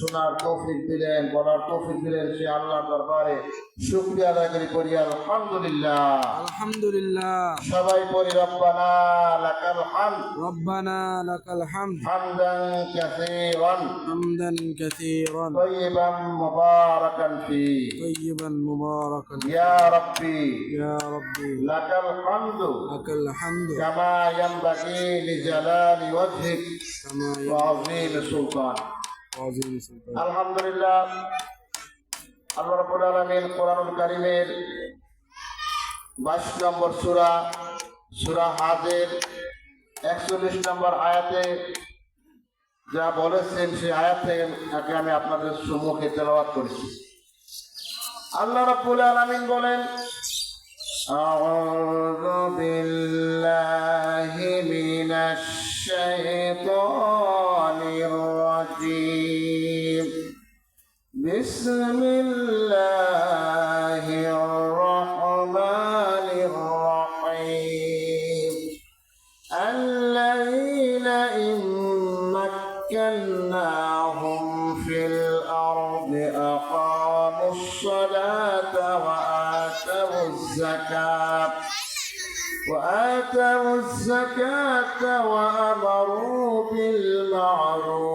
শোনার তৌফিক দিলেন বলার তৌফিক দিলেন সে আল্লাহর দরবারে। শুকরিয়া আদায় করি করি আলহামদুলিল্লাহ। আলহামদুলিল্লাহ। সবাই পড়ি রব্বানা লাকাল হামদ। রব্বানা লাকাল হামদ। হামদান কাসীরান। হামদান কাসীরান। তাইয়িবান মুবারাকান ফি। তাইয়িবান মুবারাকান ইয়া রাব্বি। ইয়া রাব্বি। লাকাল হামদ। লাকাল হামদ। কামা ইয়ানবাগি লিজালালি ওয়াজহিক। কামা ওয়া আযীম সুলতান। আলহামদুলিল্লাহ। আল্লাহ নম্বর সুরা সুরা হাজের 41 নম্বর আয়াতে যা বলেছেন, সেই আয়াত তাকে আমি আপনাদের সম্মুখে করছি। আল্লাহ রাব্বুল আলামিন বলেন, আউযু بسم الله الرحمن الرحيم. الذين إن مكناهم في الأرض أقاموا الصلاة وآتوا الزكاة. وآتوا الزكاة وأمروا بالمعروف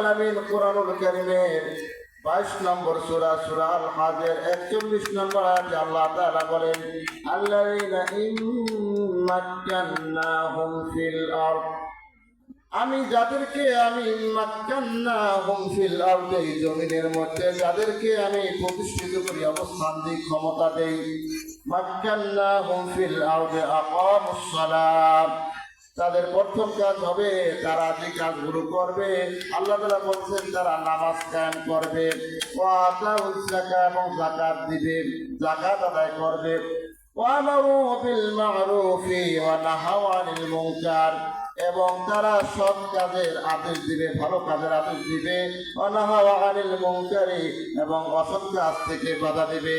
আলামিন কোরআনুল কারীমের 22 নম্বর সুরা সূরা আল হাজের 41 নম্বর আয়াতে আল্লাহ তাআলা বলেন ইম্মাক্কান্নাহুম ফিল আমি যাদেরকে আমি মাক্কান্নাহুম ফিল আরদি, এই জমিনের মধ্যে যাদেরকে আমি প্রতিষ্ঠিত করি, অবস্থান দিই, ক্ষমতা দেই, মাক্কান্নাহুম ফিল আরদি আকামুস সালাম তাদের প্রথম কাজ হবে তারা যে কাজগুলো করবে। আল্লাহ তালা বলছেন, তারা নামাজ কায়েম করবে। ও আতা উজ্জাকা এবং জাকাত দিবে জাকাত আদায় করবে। ওয়ালাউ বিল মারুফি ওয়া নাহাওয়ানিল মুনকার। এবং তারা সৎ কাজের আদেশ দিবে, ভালো কাজের আদেশ দিবে। অনাহাওয়া আনিল এবং অসৎ কাজ থেকে বাধা দিবে।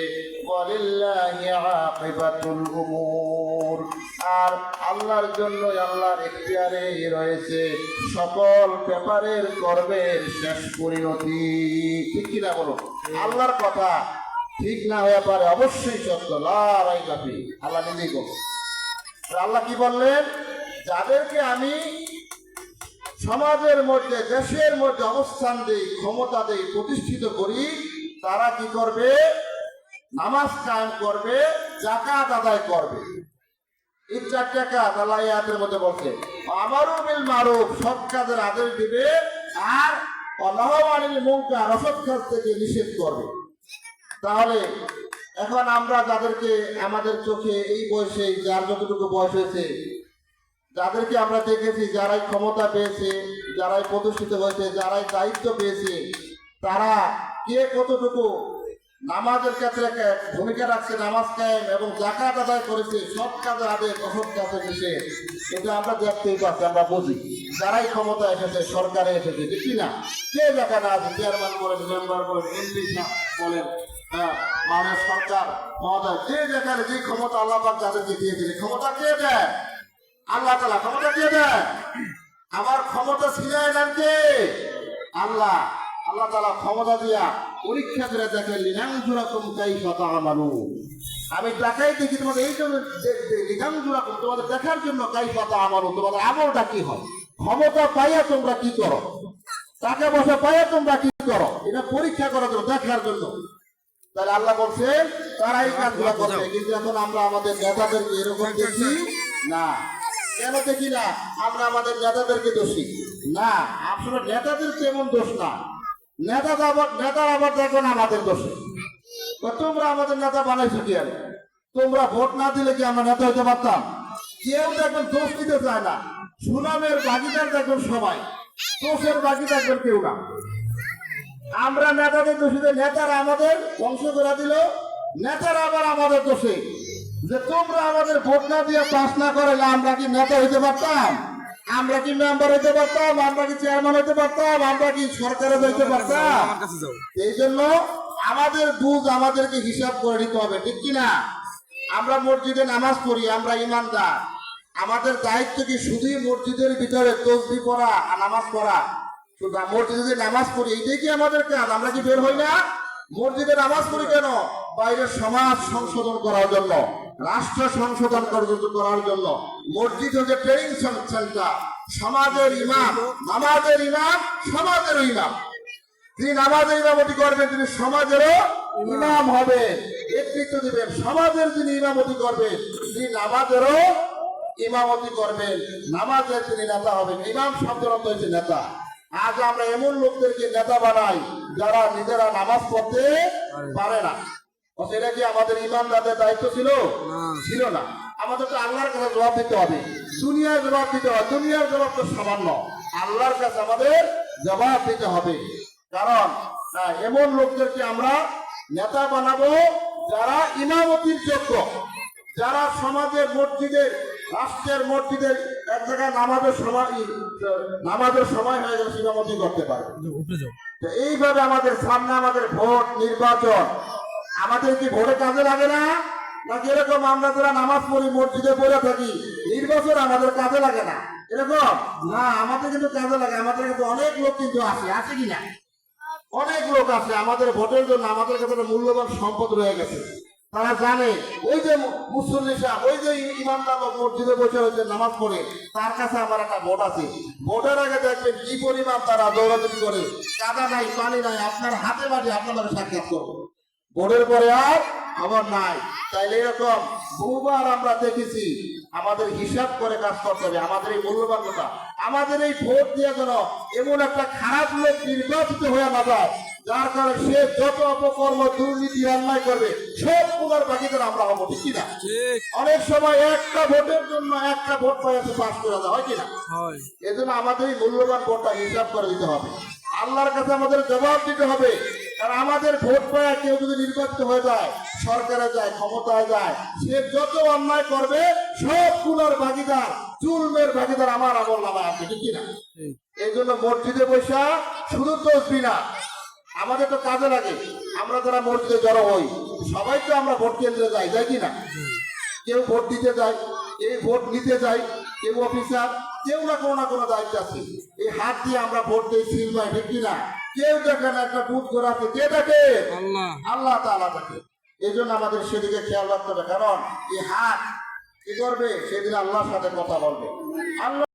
আর আল্লাহর জন্য আল্লাহর এখতিয়ারে রয়েছে সকল ব্যাপারের কর্মের শেষ পরিণতি। ঠিক কিনা বলো আল্লাহর কথা ঠিক না হয়ে পারে অবশ্যই সত্য। লড়াই কাপি আল্লাহ নিজেই আর আল্লাহ কি বললেন? যাদেরকে আমি সমাজের মধ্যে, দেশের মধ্যে অবস্থান দেই, ক্ষমতা দেই, প্রতিষ্ঠিত করি, তারা কি করবে? নামাজ কায়েম করবে জাকাত আদায় করবে। চারটা কাজ আল্লাহ আয়াতের মধ্যে বলছে আমারও বিল মারুফ সৎ কাজের আদেশ দিবে আর অনাহমানিল মুনকার, অসৎ কাজ থেকে নিষেধ করবে। তাহলে এখন আমরা যাদেরকে আমাদের চোখে এই বয়সে, যার যতটুকু বয়স হয়েছে যাদেরকে আমরা দেখেছি, যারাই ক্ষমতা পেয়েছে, যারাই প্রতিষ্ঠিত হয়েছে, যারাই দায়িত্ব পেয়েছে, তারা কে কতটুকু নামাজের ক্ষেত্রে ভূমিকা রাখছে, নামাজ কায়েম এবং জাকাত আদায় করেছে সৎ কাজের আদেশ অসৎ কাজের নিষেধ এটা আমরা দেখতেই পাচ্ছি, আমরা বুঝি। যারাই ক্ষমতা এসেছে, সরকারে এসেছে দেখি না কে জাকাত আছে, চেয়ারম্যান বলেন, মেম্বার বলেন, এমপি বলেন হ্যাঁ মানে সরকার, মহোদয়, যে যেখানে যে ক্ষমতা আল্লাহ যাদেরকে দিয়েছিলেন ক্ষমতা কে দেয়? আল্লাহ তালা ক্ষমতা দিয়ে দেয় আমার ক্ষমতা ছিলেন আর কে? আল্লাহ। আল্লাহ তালা ক্ষমতা দিয়া পরীক্ষা করে দেখে লিনাংজুরাকুম কাইফা আমানু আমি দেখাই দেখি তোমাদের, এই জন্য দেখতে লিনাংজুরাকুম তোমাদের দেখার জন্য কাই কাইফা আমানু তোমাদের আমলটা কি হয়? ক্ষমতা পাইয়া তোমরা কি করো? টাকা পয়সা পাইয়া তোমরা কি করো? এটা পরীক্ষা করার জন্য, দেখার জন্য। তাহলে আল্লাহ বলছেন, তারা এই কাজগুলো করবে। কিন্তু এখন আমরা আমাদের নেতাদেরকে এরকম দেখি না। কেন দেখি না? আমরা আমাদের নেতাদেরকে দোষী। না, আসলে নেতাদের তেমন দোষ না। নেতা আবার নেতার আবার দেখবেন আমাদের দোষে। তোমরা আমাদের নেতা বানাইছো কি আর? তোমরা ভোট না দিলে কি আমরা নেতা হতে পারতাম? কেউ দেখবেন দোষ দিতে চায় না। সুনামের ভাগিদার দেখবেন সবাই। দোষের বাকি দেখবেন কেউ না। আমরা নেতাদের দোষীদের নেতারা আমাদের ধ্বংস করে দিল। নেতারা আবার আমাদের দোষে। যে তোমরা আমাদের ভোট না দিয়ে পাস না করালে আমরা কি নেতা হইতে পারতাম? আমরা কি মেম্বার হইতে পারতাম? আমরা কি চেয়ারম্যান হইতে পারতাম? আমরা কি সরকারে যাইতে পারতাম? এই জন্য আমাদের বুঝ আমাদেরকে হিসাব করে নিতে হবে ঠিক কি না আমরা মসজিদে নামাজ পড়ি আমরা ইমানদার। আমাদের দায়িত্ব কি শুধুই মসজিদের ভিতরে তসবি পড়া আর নামাজ পড়া? শুধু মসজিদে নামাজ পড়ি এইটাই কি আমাদের কাজ? আমরা কি বের হই না? মসজিদে নামাজ পড়ি কেন? বাইরের সমাজ সংশোধন করার জন্য। রাষ্ট্র সংশোধন করার- জন্য মসজিদ হচ্ছে ট্রেনিং সেন্টার সমাজের ইমাম, নামাজের ইমাম, সমাজের ইমাম। তিনি নামাজের ইমামতি করবেন, তিনি সমাজেরও ইমাম হবেন। নেতৃত্ব দিবেন, সমাজের যিনি ইমামতি করবেন, তিনি নামাজেরও ইমামতি করবেন। নামাজের তিনি নেতা হবেন, ইমাম শব্দের অর্থ নেতা। আজ আমরা এমন লোকদেরকে নেতা বানাই যারা নিজেরা নামাজ পড়তে পারে না। এটা কি আমাদের ইমানদারদের দায়িত্ব ছিল? ছিল না। আমাদের তো আল্লাহর কাছে জবাব দিতে হবে। দুনিয়ার জবাব দিতে হবে। দুনিয়ার জবাব তো সামান্য। আল্লাহর কাছে আমাদের জবাব দিতে হবে। কারণ এমন লোকদেরকে আমরা নেতা বানাবো যারা ইমামতির যোগ্য। যারা সমাজের মসজিদের রাষ্ট্রের মসজিদের এক জায়গায় নামাজের সময় নামাজের সময় হয়ে গেলে ইমামতি করতে পারে এইভাবে আমাদের সামনে আমাদের ভোট নির্বাচন আমাদের কি ভোটে কাজে লাগে না? নাকি এরকম আমরা যারা নামাজ পড়ি, মসজিদে পড়ে থাকি নির্বাচন আমাদের কাজে লাগে না। এরকম? না, আমাদের কিন্তু কাজে লাগে। আমাদের কিন্তু অনেক লোক কিন্তু আছে। আসে কি না? অনেক লোক আছে আমাদের ভোটের জন্য। আমাদের কাছে মূল্যবান সম্পদ রয়ে গেছে। তারা জানে, ওই যে মুসল্লি সাহেব ওই যে ইমানদার লোক মসজিদে বসে হয়েছে নামাজ পড়ে, তার কাছে আমার একটা ভোট আছে। ভোটের আগে দেখবেন কি পরিমাণ তারা দৌড়াদৌড়ি করে। কাদা নাই, পানি নাই, আপনার হাতে বাড়ি আপনার সাক্ষাৎ করব। ভোটের পরে আর খবর নাই। তাইলে এরকম বহুবার আমরা দেখেছি আমাদের হিসাব করে কাজ করতে হবে আমাদের এই মূল্যবান কথা আমাদের এই ভোট দিয়ে যেন এমন একটা খারাপ লোক নির্বাচিত হয়ে না যায় যার কারণে সে যত অপকর্ম দুর্নীতি অন্যায় করবে সব পুনর বাকিদের আমরা হব ঠিক কিনা? অনেক সময় একটা ভোটের জন্য একটা ভোট পাইছে পাস করে দেওয়া হয় কিনা? এজন্য আমাদের এই মূল্যবান ভোটটা হিসাব করে দিতে হবে। আল্লাহর কাছে আমাদের জবাব দিতে হবে কারণ আমাদের ভোট পায় কেউ যদি নির্বাচিত হয়ে যায় সরকারে যায় ক্ষমতায় যায় সে যত অন্যায় করবে সবগুলোর ভাগিদার চুলমের ভাগিদার আমার আমল নামা আছে ঠিক কিনা? এই জন্য মসজিদে বৈশা শুধু তসবি না আমাদের তো কাজে লাগে। আমরা যারা মসজিদে জড়ো হই সবাই তো আমরা ভোট কেন্দ্রে যাই যাই কি না কেউ ভোট দিতে যায় কেউ ভোট নিতে যায় কেউ অফিসার কেউ না কোনো না কোনো দায়িত্ব আছে। এই হাত দিয়ে আমরা ভোট দিই সিল ঠিক কি না কেউ দেখে না একটা ভূত ঘোরাতে কে দেখে? আল্লাহ। তালা দেখে। এই জন্য আমাদের সেদিকে খেয়াল রাখতে হবে। কারণ এই হাত কি করবে? সেদিন আল্লাহর সাথে কথা বলবে। আল্লাহ